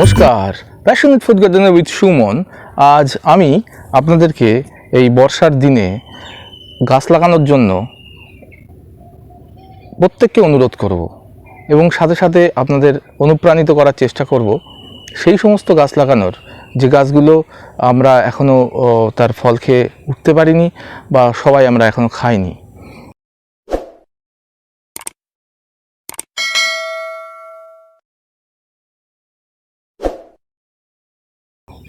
নমস্কার। Passionate food gardener with Suman আজ আমি আপনাদেরকে এই বর্ষার দিনে গাছ লাগানোর জন্য প্রত্যেককে অনুরোধ করব এবং সাথে সাথে আপনাদের অনুপ্রাণিত করার চেষ্টা করব সেই সমস্ত গাছ লাগানোর। যে গাছগুলো আমরা এখনও তার ফল খেয়ে উঠতে পারিনি বা সবাই আমরা এখনও খাইনি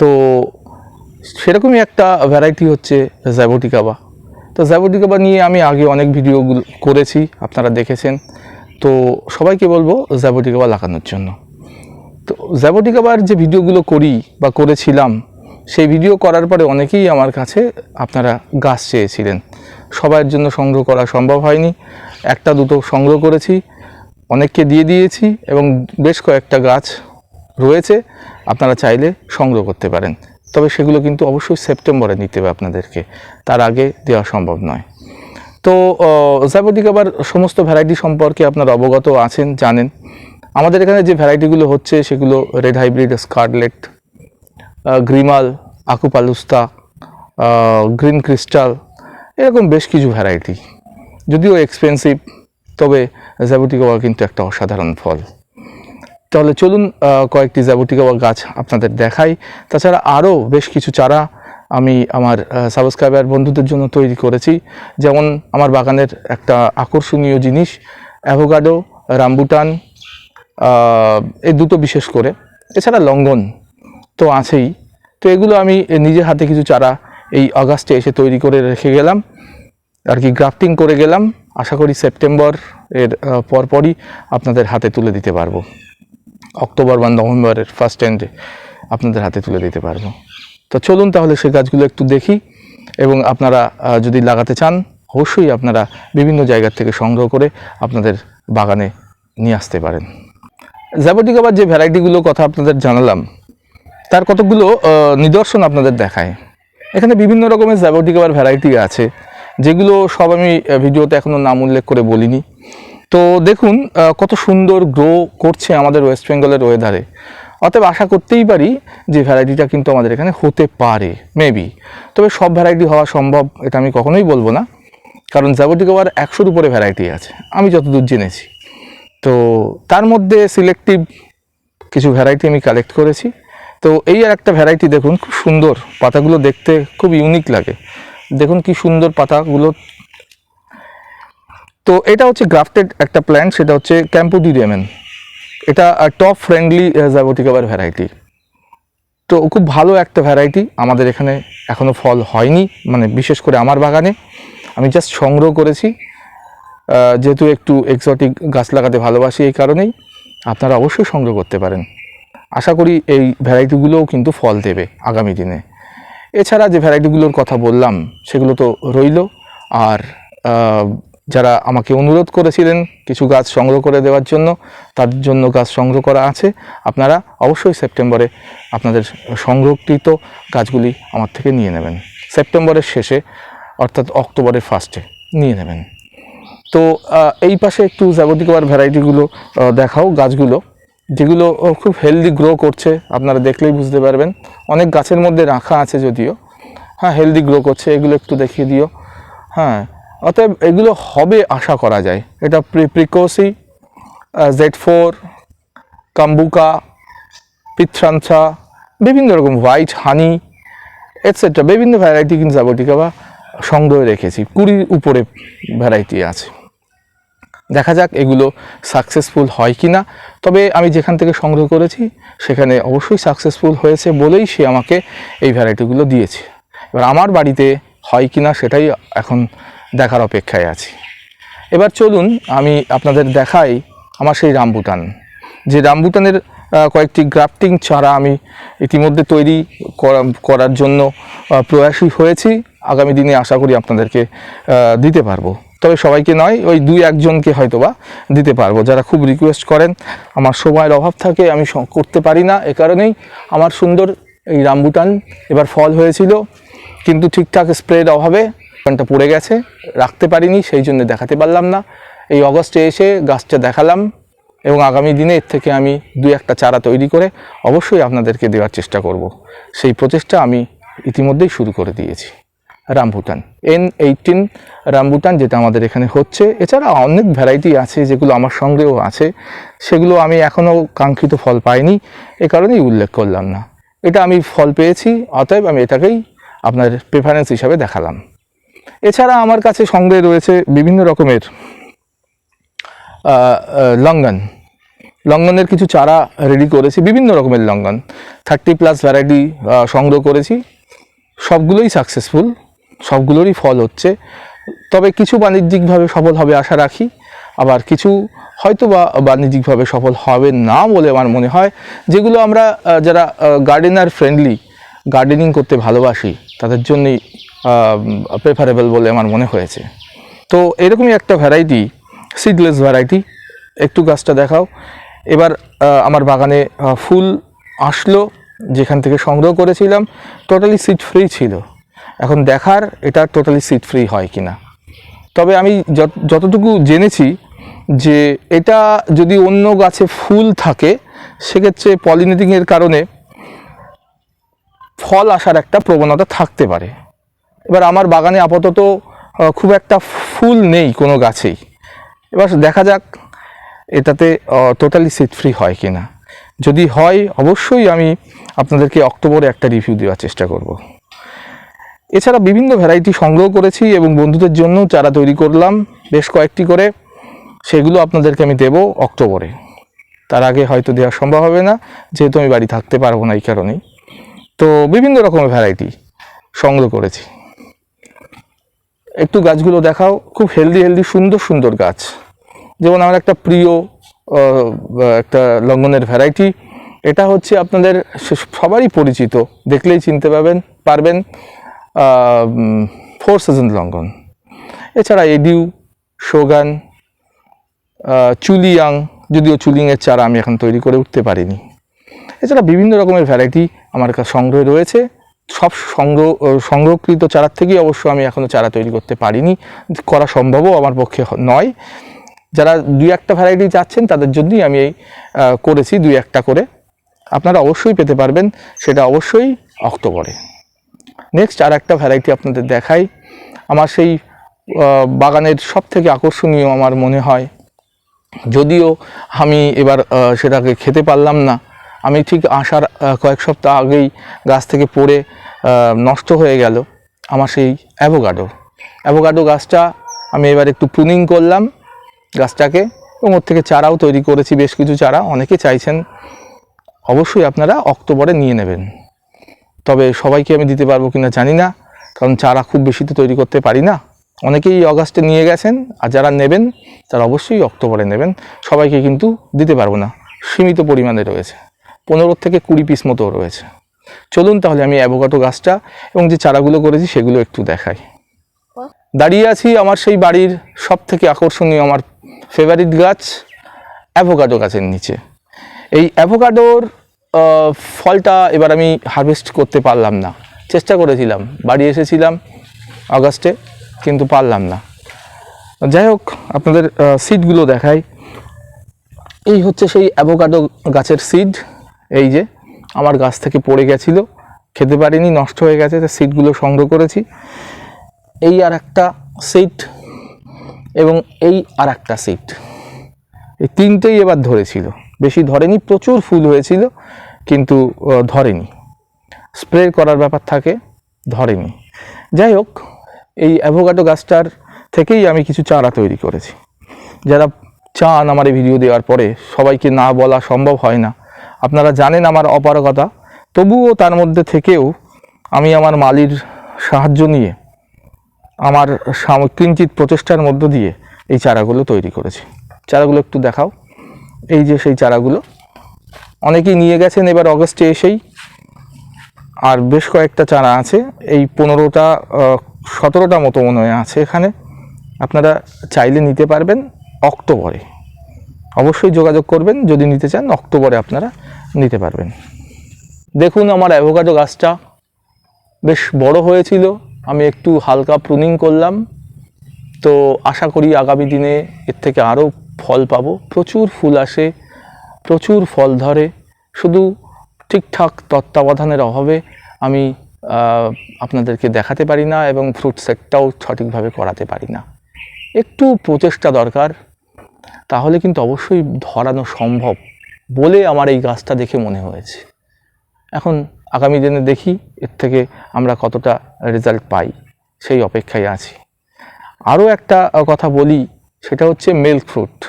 তো সেরকমই একটা ভ্যারাইটি হচ্ছে জ্যাবোটিকাবা তো জ্যাবোটিকাবা নিয়ে আমি আগে অনেক ভিডিও করেছি, আপনারা দেখেছেন। তো সবাইকে বলব জ্যাবোটিকাবা লাগানোর জন্য। তো জ্যাবোটিকাবার যে ভিডিওগুলো করি বা করেছিলাম, সেই ভিডিও করার পরে অনেকেই আমার কাছে আপনারা গাছ চেয়েছিলেন। সবার জন্য সংগ্রহ করা সম্ভব হয়নি। একটা, দুটো সংগ্রহ করেছি, অনেককে দিয়ে দিয়েছি এবং বেশ কয়েকটা গাছ রয়েছে। আপনারা চাইলে সংগ্রহ করতে পারেন। তবে সেগুলো কিন্তু অবশ্যই সেপ্টেম্বরে নিতে হবে আপনাদেরকে। তার আগে দেওয়া সম্ভব নয়। তো জ্যাবোটিকাবার সমস্ত ভ্যারাইটি সম্পর্কে আপনারা অবগত আছেন, জানেন। আমাদের এখানে যে ভ্যারাইটিগুলো হচ্ছে, সেগুলো রেড হাইব্রিড স্কারলেট গ্রিমাল আকুপালুস্তা গ্রিন ক্রিস্টাল এরকম বেশ কিছু ভ্যারাইটি যদিও এক্সপেন্সিভ তবে জ্যাবোটিকাবা কিন্তু একটা অসাধারণ ফল। তাহলে চলুন কয়েকটি জ্যাবোটিকাবা গাছ আপনাদের দেখাই। তাছাড়া আরও বেশ কিছু চারা আমি আমার সাবস্ক্রাইবার বন্ধুদের জন্য তৈরি করেছি। যেমন আমার বাগানের একটা আকর্ষণীয় জিনিস অ্যাভোগাডো রামবুটান এই দুটো বিশেষ করে। এছাড়া লঙ্ঘন তো আছেই। তো এগুলো আমি নিজের হাতে কিছু চারা এই অগাস্টে এসে তৈরি করে রেখে গেলাম। আর কি গ্রাফটিং করে গেলাম। আশা করি সেপ্টেম্বর এর পরপরই আপনাদের হাতে তুলে দিতে পারব। অক্টোবর বা নভেম্বরের ফার্স্ট এন্ডে আপনাদের হাতে তুলে দিতে পারব। তো চলুন তাহলে সেই গাছগুলো একটু দেখি এবং আপনারা যদি লাগাতে চান, অবশ্যই আপনারা বিভিন্ন জায়গার থেকে সংগ্রহ করে আপনাদের বাগানে নিয়ে আসতে পারেন। জ্যাবোটিকাবার যে ভ্যারাইটিগুলো কথা আপনাদের জানালাম, তার কতগুলো নিদর্শন আপনাদের দেখায়। এখানে বিভিন্ন রকমের জ্যাবোটিকাবার ভ্যারাইটি আছে, যেগুলো সব আমি ভিডিওতে এখনও নাম উল্লেখ করে বলিনি। তো দেখুন কত সুন্দর গ্রো করছে আমাদের ওয়েস্ট বেঙ্গলের ওয়েদারে অতএব আশা করতেই পারি যে ভ্যারাইটিটা কিন্তু আমাদের এখানে হতে পারে মেবি তবে সব ভ্যারাইটি হওয়া সম্ভব, এটা আমি কখনোই বলব না। কারণ জ্যাবোটিকাবার একশোর উপরে ভ্যারাইটি আছে, আমি যতদূর জেনেছি। তো তার মধ্যে সিলেক্টিভ কিছু ভ্যারাইটি আমি কালেক্ট করেছি। তো এই আর একটা ভ্যারাইটি দেখুন, খুব সুন্দর। পাতাগুলো দেখতে খুব ইউনিক লাগে। দেখুন কি সুন্দর পাতাগুলো তো এটা হচ্ছে গ্রাফটেড একটা প্ল্যান্ট সেটা হচ্ছে ক্যাম্পোডিরিয়ামেন এটা টপ ফ্রেন্ডলি জাবোটিকাবার ভ্যারাইটি তো খুব ভালো একটা ভ্যারাইটি আমাদের এখানে এখনও ফল হয়নি মানে বিশেষ করে আমার বাগানে। আমি জাস্ট সংগ্রহ করেছি। যেহেতু একটু এক্সটিক গাছ লাগাতে ভালোবাসি এই কারণেই, আপনারা অবশ্যই সংগ্রহ করতে পারেন। আশা করি এই ভ্যারাইটিগুলোও কিন্তু ফল দেবে আগামী দিনে। এছাড়া যে ভ্যারাইটিগুলোর কথা বললাম, সেগুলো তো রইল। আর যারা আমাকে অনুরোধ করেছিলেন কিছু গাছ সংগ্রহ করে দেওয়ার জন্য, তার জন্য গাছ সংগ্রহ করা আছে। আপনারা অবশ্যই সেপ্টেম্বরে আপনাদের সংরক্ষিত গাছগুলি আমার থেকে নিয়ে নেবেন। সেপ্টেম্বরের শেষে, অর্থাৎ অক্টোবরের ফার্স্টে নিয়ে নেবেন। তো এই পাশে একটু জাগতিকবার ভ্যারাইটিগুলো দেখাও গাছগুলো, যেগুলো খুব হেলদি গ্রো করছে, আপনারা দেখলেই বুঝতে পারবেন। অনেক গাছের মধ্যে রাখা আছে যদিও। হ্যাঁ হেলদি গ্রো করছে, এগুলো একটু দেখিয়ে দিও। হ্যাঁ অতএব এগুলো হবে আশা করা যায়। এটা প্রিকোসি জেড ফোর, কাম্বুকা পিত্রাঞ্চা বিভিন্ন রকম হোয়াইট, হানি এটসেট্রা বিভিন্ন ভ্যারাইটি কিন্তু জাগতিকা বা সংগ্রহে রেখেছি। কুড়ির উপরে ভ্যারাইটি আছে। দেখা যাক এগুলো সাকসেসফুল হয় কি না তবে আমি যেখান থেকে সংগ্রহ করেছি, সেখানে অবশ্যই সাকসেসফুল হয়েছে বলেই সে আমাকে এই ভ্যারাইটিগুলো দিয়েছে। এবার আমার বাড়িতে হয় কি না সেটাই এখন দেখার অপেক্ষায় আছি। এবার চলুন আমি আপনাদের দেখাই আমার সেই রামবুটান। যে রামবুটানের কয়েকটি গ্রাফটিং চারা আমি ইতিমধ্যে তৈরি করা- করার জন্য প্রয়াসী হয়েছি। আগামী দিনে আশা করি আপনাদেরকে দিতে পারব। তবে সবাইকে নয়, ওই দুই একজনকে হয়তোবা দিতে পারব। যারা খুব রিকোয়েস্ট করেন, আমার সময়ের অভাব থাকে, আমি করতে পারি না। এ কারণেই আমার সুন্দর এই রামবুটান এবার ফল হয়েছিল। কিন্তু ঠিকঠাক স্প্রের অভাবে গাছটা পড়ে গেছে, রাখতে পারিনি, সেই জন্য দেখাতে পারলাম না। এই অগস্টে এসে গাছটা দেখালাম এবং আগামী দিনে এর থেকে আমি দুই একটা চারা তৈরি করে অবশ্যই আপনাদেরকে দেওয়ার চেষ্টা করব। সেই প্রচেষ্টা আমি ইতিমধ্যেই শুরু করে দিয়েছি। রামভুটান এন এইটিন রামভুটান যেটা আমাদের এখানে হচ্ছে। এছাড়া অনেক ভ্যারাইটি আছে যেগুলো আমার সঙ্গেও আছে। সেগুলো আমি এখনও কাঙ্ক্ষিত ফল পাইনি, এ কারণেই উল্লেখ করলাম না। এটা আমি ফল পেয়েছি, অতএব আমি এটাকেই আপনার প্রেফারেন্স হিসাবে দেখালাম। এছাড়া আমার কাছে সঙ্গে রয়েছে বিভিন্ন রকমের লঙ্গন। লঙ্গনের কিছু চারা রেডি করেছি, বিভিন্ন রকমের লঙ্ঘন থার্টি প্লাস ভ্যারাইটি সংগ্রহ করেছি। সবগুলোই সাকসেসফুল সবগুলোরই ফল হচ্ছে। তবে কিছু বাণিজ্যিকভাবে সফল হবে আশা রাখি। আবার কিছু হয়তো বা বাণিজ্যিকভাবে সফল হবে না বলে আমার মনে হয়। যেগুলো আমরা যারা গার্ডেনার ফ্রেন্ডলি গার্ডেনিং করতে ভালোবাসি, তাদের জন্যই প্রেফারেবল বলে আমার মনে হয়েছে। তো এরকমই একটা ভ্যারাইটি সিডলেস ভ্যারাইটি একটু গাছটা দেখাও। এবার আমার বাগানে ফুল আসলো, যেখান থেকে সংগ্রহ করেছিলাম টোটালি সিড ফ্রি ছিল। এখন দেখার, এটা টোটালি সিড ফ্রি হয় কি না তবে আমি যত- যতটুকু জেনেছি যে এটা যদি অন্য গাছে ফুল থাকে, সেক্ষেত্রে পলিনেটিংয়ের কারণে ফল আসার একটা প্রবণতা থাকতে পারে। এবার আমার বাগানে আপাতত খুব একটা ফুল নেই কোনো গাছেই। এবার দেখা যাক এটাতে টোটালি সিট ফ্রি হয় কি না যদি হয়, অবশ্যই আমি আপনাদেরকে অক্টোবরে একটা রিভিউ দেওয়ার চেষ্টা করব। এছাড়া বিভিন্ন ভ্যারাইটি সংগ্রহ করেছি এবং বন্ধুদের জন্য চারা তৈরি করলাম, বেশ কয়েকটি করে। সেগুলো আপনাদেরকে আমি দেব অক্টোবরে। তার আগে হয়তো দেওয়া সম্ভব হবে না, যেহেতু আমি বাড়ি থাকতে পারব না এই কারণেই। তো বিভিন্ন রকমের ভ্যারাইটি সংগ্রহ করেছি। একটু গাছগুলো দেখাও। খুব হেলদি হেলদি সুন্দর সুন্দর গাছ। যেমন আমার একটা প্রিয় একটা লঙ্ঘনের ভ্যারাইটি এটা হচ্ছে আপনাদের সবারই পরিচিত। দেখলেই চিনতে পাবেন পারবেন ফোর সিজন লঙ্ঘন এছাড়া এডিউ আহ, চুলিয়াং যদিও চুলিংয়ের চারা আমি এখন তৈরি করে উঠতে পারিনি। এছাড়া বিভিন্ন রকমের ভ্যারাইটি আমার কাছে সংগ্রহে রয়েছে। সব সংগ্রহ সংরক্ষিত চারার থেকেই অবশ্য আমি এখনও চারা তৈরি করতে পারিনি। করা সম্ভবও আমার পক্ষে নয়। যারা দুই একটা ভ্যারাইটি চাচ্ছেন, তাদের জন্যই আমি এই করেছি দুই একটা করে। আপনারা অবশ্যই পেতে পারবেন, সেটা অবশ্যই অক্টোবরে। নেক্সট আর একটা ভ্যারাইটি আপনাদের দেখাই। আমার সেই বাগানের সব থেকে আকর্ষণীয় আমার মনে হয়। যদিও আমি এবার সেটাকে খেতে পারলাম না আমি ঠিক আসার কয়েক সপ্তাহ আগেই গাছ থেকে পড়ে নষ্ট হয়ে গেল আমার সেই অ্যাভোগাডো। অ্যাভোগাডো গাছটা আমি এবার একটু প্রুনিং করলাম গাছটাকে এবং ওর থেকে চারাও তৈরি করেছি, বেশ কিছু চারা। অনেকে চাইছেন অবশ্যই আপনারা অক্টোবরে নিয়ে নেবেন। তবে সবাইকে আমি দিতে পারব কিনা জানি না, কারণ চারা খুব বেশি তো তৈরি করতে পারি না। অনেকেই অগাস্টে নিয়ে গেছেন, আর যারা নেবেন, তারা অবশ্যই অক্টোবরে নেবেন। সবাইকে কিন্তু দিতে পারব না, সীমিত পরিমাণে রয়েছে। পনেরো থেকে কুড়ি পিস মতো রয়েছে। চলুন তাহলে আমি অ্যাভোকাটো গাছটা এবং যে চারাগুলো করেছি সেগুলো একটু দেখাই। দাঁড়িয়ে আছি আমার সেই বাড়ির সব থেকে আকর্ষণীয় আমার ফেভারিট গাছ অ্যাভোকাডো গাছের নিচে। এই অ্যাভোকাডোর ফলটা এবার আমি হারভেস্ট করতে পারলাম না। চেষ্টা করেছিলাম, বাড়ি এসেছিলাম আগস্টে, কিন্তু পারলাম না। যাই হোক, আপনাদের সিডগুলো দেখাই। এই হচ্ছে সেই অ্যাভোকাডো গাছের সিড এই যে, আমার গাছ থেকে পড়ে গেছিল, খেতে পারিনি, নষ্ট হয়ে গেছে, তো সিডগুলো সংগ্রহ করেছি। এই আর একটা সিট এবং এই আর একটা সিট এই তিনটেই এবার ধরেছিল। বেশি ধরেনি, প্রচুর ফুল হয়েছিল, কিন্তু ধরেনি। স্প্রে করার ব্যাপার থাকে, ধরেনি। যাই হোক, এই অ্যাভোকাডো গাছটার থেকেই আমি কিছু চারা তৈরি করেছি। যারা চান আমার এই ভিডিও দেওয়ার পরে, সবাইকে না বলা সম্ভব হয় না। আপনারা জানেন আমার অপারগতা। তবুও তার মধ্যে থেকেও আমি আমার মালির সাহায্য নিয়ে, আমার কিঞ্চিত প্রচেষ্টার মধ্য দিয়ে এই চারাগুলো তৈরি করেছি। চারাগুলো একটু দেখাও। এই যে সেই চারাগুলো, অনেকেই নিয়ে গেছেন এবার অগস্টে এসেই। আর বেশ কয়েকটা চারা আছে, এই পনেরোটা সতেরোটা মতো মনে হয় আছে এখানে। আপনারা চাইলে নিতে পারবেন অক্টোবরে। অবশ্যই যোগাযোগ করবেন, যদি নিতে চান, অক্টোবরে আপনারা নিতে পারবেন। দেখুন আমার অ্যাভোকাডো গাছটা বেশ বড় হয়েছিল, আমি একটু হালকা প্রুনিং করলাম। তো আশা করি আগামী দিনে এর থেকে আরও ফল পাবো। প্রচুর ফুল আসে, প্রচুর ফল ধরে। শুধু ঠিকঠাক তত্ত্বাবধানের অভাবে আমি আপনাদেরকে দেখাতে পারি না এবং ফ্রুট সেটটাও সঠিকভাবে করাতে পারি না। একটু প্রচেষ্টা দরকার তাহলে কিন্তু অবশ্যই ধরানো সম্ভব বলে আমার এই গাছটা দেখে মনে হয়েছে। এখন আগামী দিনে দেখি এর থেকে আমরা কতটা রেজাল্ট পাই, সেই অপেক্ষায় আছি। আরও একটা কথা বলি, সেটা হচ্ছে মিল্ক ফ্রুট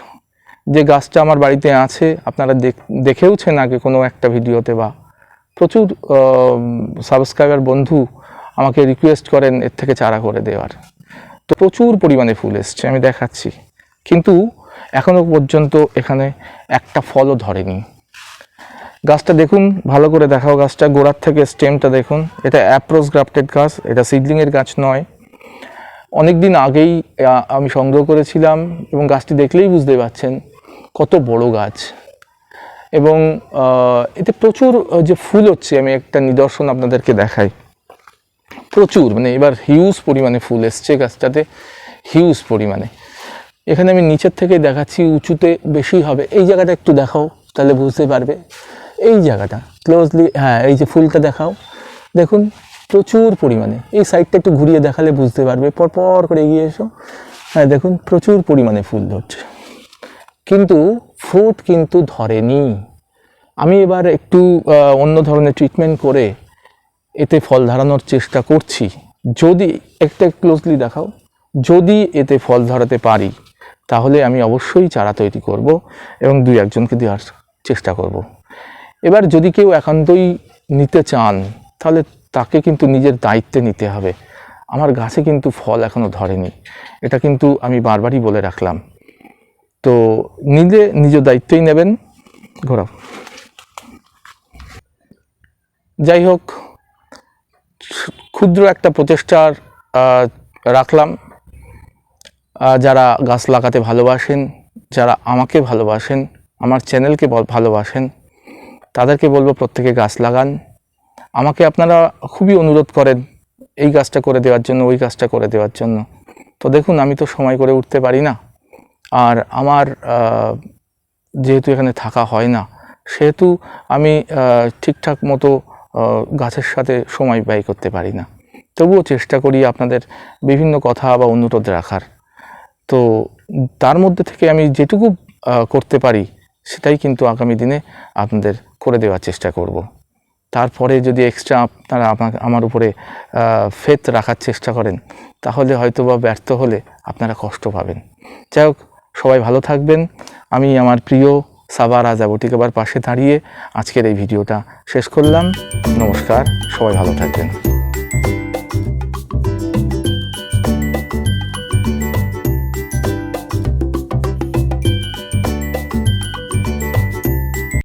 যে গাছটা আমার বাড়িতে আছে, আপনারা দেখ- দেখেওছেন আগে কোনো একটা ভিডিওতে বা প্রচুর সাবস্ক্রাইবার বন্ধু আমাকে রিকোয়েস্ট করেন এর থেকে চারা করে দেওয়ার। তো প্রচুর পরিমাণে ফুল এসছে, আমি দেখাচ্ছি। কিন্তু এখনও পর্যন্ত এখানে একটা ফলও ধরেনি। গাছটা দেখুন, ভালো করে দেখাও গাছটা, গোড়ার থেকে স্টেমটা দেখুন। এটা অ্যাপ্রোচ গ্রাফটেড গাছ, এটা সিডলিংয়ের গাছ নয়। অনেক দিন আগেই আমি সংগ্রহ করেছিলাম এবং গাছটি দেখলেই বুঝতে পারছেন কত বড় গাছ। এবং এতে প্রচুর যে ফুল হচ্ছে, আমি একটা নিদর্শন আপনাদেরকে দেখাই। প্রচুর মানে এবার হিউজ পরিমাণে ফুল এসছে গাছটাতে হিউজ পরিমাণে। এখানে আমি নিচের থেকে দেখাচ্ছি, উঁচুতে বেশি হবে। এই জায়গাটা একটু দেখাও, তাহলে বুঝতে পারবে। এই জায়গাটা ক্লোজলি হ্যাঁ এই যে ফুলটা দেখাও। দেখুন, প্রচুর পরিমাণে। এই সাইডটা একটু ঘুরিয়ে দেখালে বুঝতে পারবে। পরপর করে এগিয়ে এসো। হ্যাঁ দেখুন, প্রচুর পরিমাণে ফুল ধরছে। কিন্তু ফ্রুট কিন্তু ধরেনি। আমি এবার একটু অন্য ধরনের ট্রিটমেন্ট করে এতে ফল ধরানোর চেষ্টা করছি। যদি, একটা ক্লোজলি দেখাও। যদি এতে ফল ধরাতে পারি তাহলে আমি অবশ্যই চারা তৈরি করব এবং দুই একজনকে দেওয়ার চেষ্টা করব। এবার যদি কেউ একান্তই নিতে চান, তাহলে তাকে কিন্তু নিজের দায়িত্বে নিতে হবে। আমার গাছে কিন্তু ফল এখনও ধরেনি। এটা কিন্তু আমি বারবারই বলে রাখলাম। তো নিজে নিজ দায়িত্বই নেবেন। ঘোরাও। যাই হোক, ক্ষুদ্র একটা প্রচেষ্টার রাখলাম। যারা গাছ লাগাতে ভালোবাসেন, যারা আমাকে ভালোবাসেন, আমার চ্যানেলকে ভালোবাসেন, তাদেরকে বলব প্রত্যেকে গাছ লাগান। আমাকে আপনারা খুবই অনুরোধ করেন এই গাছটা করে দেওয়ার জন্য, ওই গাছটা করে দেওয়ার জন্য। তো দেখুন, আমি তো সময় করে উঠতে পারি না। আর আমার যেহেতু এখানে থাকা হয় না, সেহেতু আমি ঠিকঠাক মতো গাছের সাথে সময় ব্যয় করতে পারি না। তবুও চেষ্টা করি আপনাদের বিভিন্ন কথা বা অনুরোধ রাখার। তো তার মধ্যে থেকে আমি যেটুকু করতে পারি সেটাই কিন্তু আগামী দিনে আপনাদের করে দেওয়ার চেষ্টা করব। তারপরে যদি এক্সট্রা আপনারা আমাকে আমার উপরে ফেত রাখার চেষ্টা করেন, তাহলে হয়তো বা ব্যর্থ হলে আপনারা কষ্ট পাবেন। যাই হোক, সবাই ভালো থাকবেন। আমি আমার প্রিয় সাবার আজাবটিকাবার পাশে দাঁড়িয়ে আজকের এই ভিডিওটা শেষ করলাম। নমস্কার, সবাই ভালো থাকবেন।